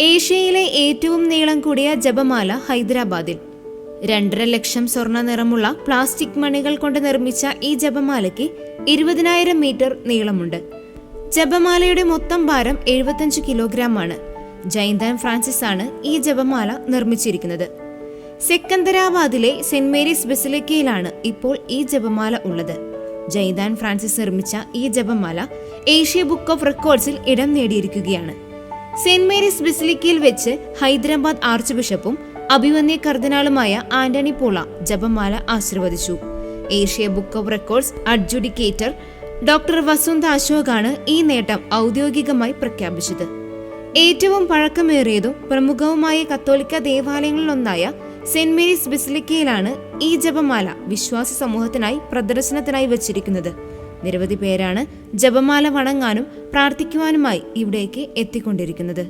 ഏഷ്യയിലെ ഏറ്റവും നീളം കൂടിയ ജപമാല ഹൈദരാബാദിൽ. രണ്ടര ലക്ഷം സ്വർണ നിറമുള്ള പ്ലാസ്റ്റിക് മണികൾ കൊണ്ട് നിർമ്മിച്ച ഈ ജപമാലയ്ക്ക് ഇരുപതിനായിരം മീറ്റർ നീളമുണ്ട്. ജപമാലയുടെ മൊത്തം ഭാരം എഴുപത്തഞ്ച് കിലോഗ്രാം ആണ് ജൈന്താൻ ഫ്രാൻസിസ് ആണ് ഈ ജപമാല നിർമ്മിച്ചിരിക്കുന്നത്. സെക്കന്ദരാബാദിലെ സെന്റ് മേരീസ് ബെസിലിക്കയിലാണ് ഇപ്പോൾ ഈ ജപമാല ഉള്ളത്. ജൈദാൻ ഫ്രാൻസിസ് നിർമ്മിച്ച ഈ ജപമാല ഏഷ്യ ബുക്ക് ഓഫ് റെക്കോർഡ്സിൽ ഇടം നേടിയിരിക്കുകയാണ്. സെന്റ് മേരീസ് ബിസിലിക്കയിൽ വെച്ച് ഹൈദരാബാദ് ആർച്ച് ബിഷപ്പും അഭിമന്യ കർദിനാളുമായ ആന്റണി പോള ജപമാല ആശീർവദിച്ചു. Asia book of records adjudicator doctor Vasundha അശോകാണ് ഈ നേട്ടം ഔദ്യോഗികമായി പ്രഖ്യാപിച്ചത്. ഏറ്റവും പഴക്കമേറിയതും പ്രമുഖവുമായ കത്തോലിക്ക ദേവാലയങ്ങളിലൊന്നായ സെന്റ് മേരീസ് ബിസിലിക്കയിലാണ് ഈ ജപമാല വിശ്വാസ സമൂഹത്തിനായി പ്രദർശനത്തിനായി വച്ചിരിക്കുന്നത്. നിരവധി പേരാണ് ജപമാല വണങ്ങാനും പ്രാർത്ഥിക്കുവാനുമായി ഇവിടേക്ക് എത്തിക്കൊണ്ടിരിക്കുന്നത്.